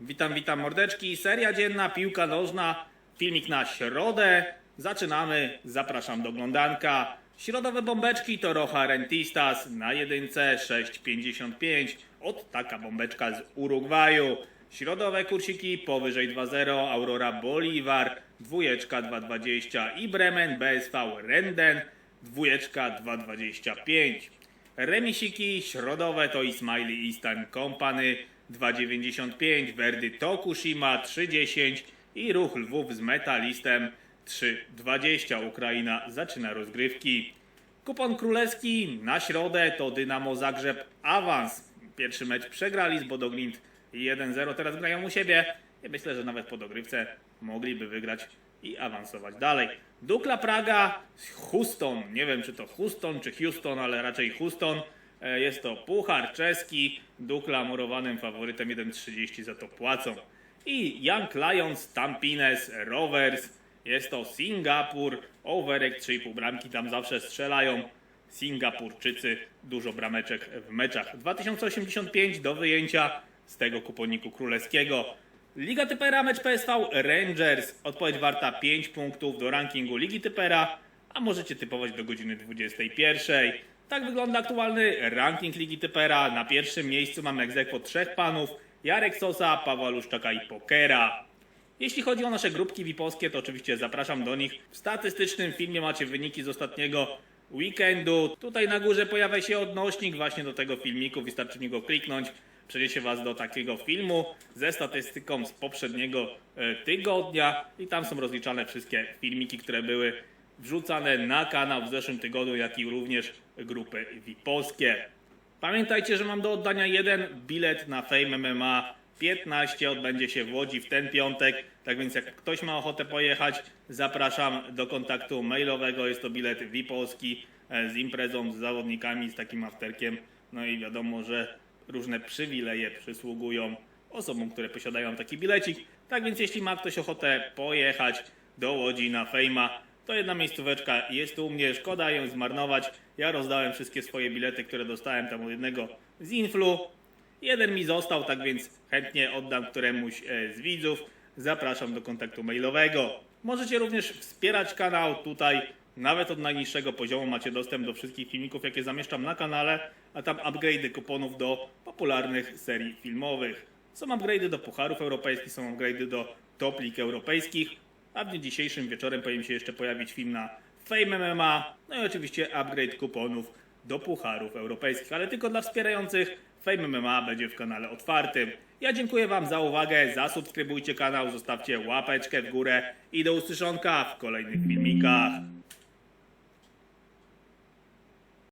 Witam, witam mordeczki. Seria dzienna, piłka nożna, filmik na środę. Zaczynamy, zapraszam do oglądanka. Środowe bombeczki to Rocha Rentistas na jedynce 6,55. Od taka bombeczka z Urugwaju. Środowe kursiki powyżej 2,0 Aurora Bolivar, dwójeczka 2,20 i Bremen BSV Renden, dwójeczka 2,25. Remisiki środowe to Ismaili Eastern Company 2,95, Verdy Tokushima 3,10 i Ruch Lwów z Metalistem 3,20. Ukraina zaczyna rozgrywki. Kupon królewski na środę to Dynamo Zagrzeb Awans. Pierwszy mecz przegrali z Bodoglint 1-0, teraz grają u siebie i myślę, że nawet po dogrywce mogliby wygrać i awansować dalej. Dukla Praga, Houston, nie wiem czy to Houston czy Houston, ale raczej Houston. E, Jest to puchar czeski, Dukla murowanym faworytem 1,30 za to płacą. I Young Lions, Tampines, Rovers, jest to Singapur, Overek 3,5 bramki tam zawsze strzelają. Singapurczycy, dużo brameczek w meczach. 2085 do wyjęcia z tego kuponiku królewskiego. Liga Typera, mecz PSV Rangers. Odpowiedź warta 5 punktów do rankingu Ligi Typera, a możecie typować do godziny 21. Tak wygląda aktualny ranking Ligi Typera. Na pierwszym miejscu mamy egzekwo trzech panów. Jarek Sosa, Pawła Luszczaka i Pokera. Jeśli chodzi o nasze grupki VIP-owskie, to oczywiście zapraszam do nich. W statystycznym filmie macie wyniki z ostatniego weekendu. Tutaj na górze pojawia się odnośnik właśnie do tego filmiku. Wystarczy w kliknąć. Przeniesie Was do takiego filmu ze statystyką z poprzedniego e, tygodnia i tam są rozliczane wszystkie filmiki, które były wrzucane na kanał w zeszłym tygodniu, jak i również grupy VIP-owskie. Pamiętajcie, że mam do oddania jeden bilet na Fame MMA 15 odbędzie się w Łodzi w ten piątek. Tak więc jak ktoś ma ochotę pojechać, zapraszam do kontaktu mailowego. Jest to bilet VIP-owski e, z imprezą, z zawodnikami, z takim afterkiem. No i wiadomo, że różne przywileje przysługują osobom, które posiadają taki bilecik. Tak więc jeśli ma ktoś ochotę pojechać do Łodzi na Fejma, to jedna miejscóweczka jest u mnie, szkoda ją zmarnować. Ja rozdałem wszystkie swoje bilety, które dostałem tam od jednego z Influ. Jeden mi został, tak więc chętnie oddam któremuś e, z widzów. Zapraszam do kontaktu mailowego. Możecie również wspierać kanał tutaj. Nawet od najniższego poziomu macie dostęp do wszystkich filmików, jakie zamieszczam na kanale, a tam upgrade'y kuponów do popularnych serii filmowych. Są upgrade'y do pucharów europejskich, są upgrade'y do top europejskich, a w dniu dzisiejszym wieczorem powinien się jeszcze pojawić film na Fame MMA, no i oczywiście upgrade kuponów do pucharów europejskich, ale tylko dla wspierających. Fame MMA będzie w kanale otwartym. Ja dziękuję Wam za uwagę, zasubskrybujcie kanał, zostawcie łapeczkę w górę i do usłyszonka w kolejnych filmikach.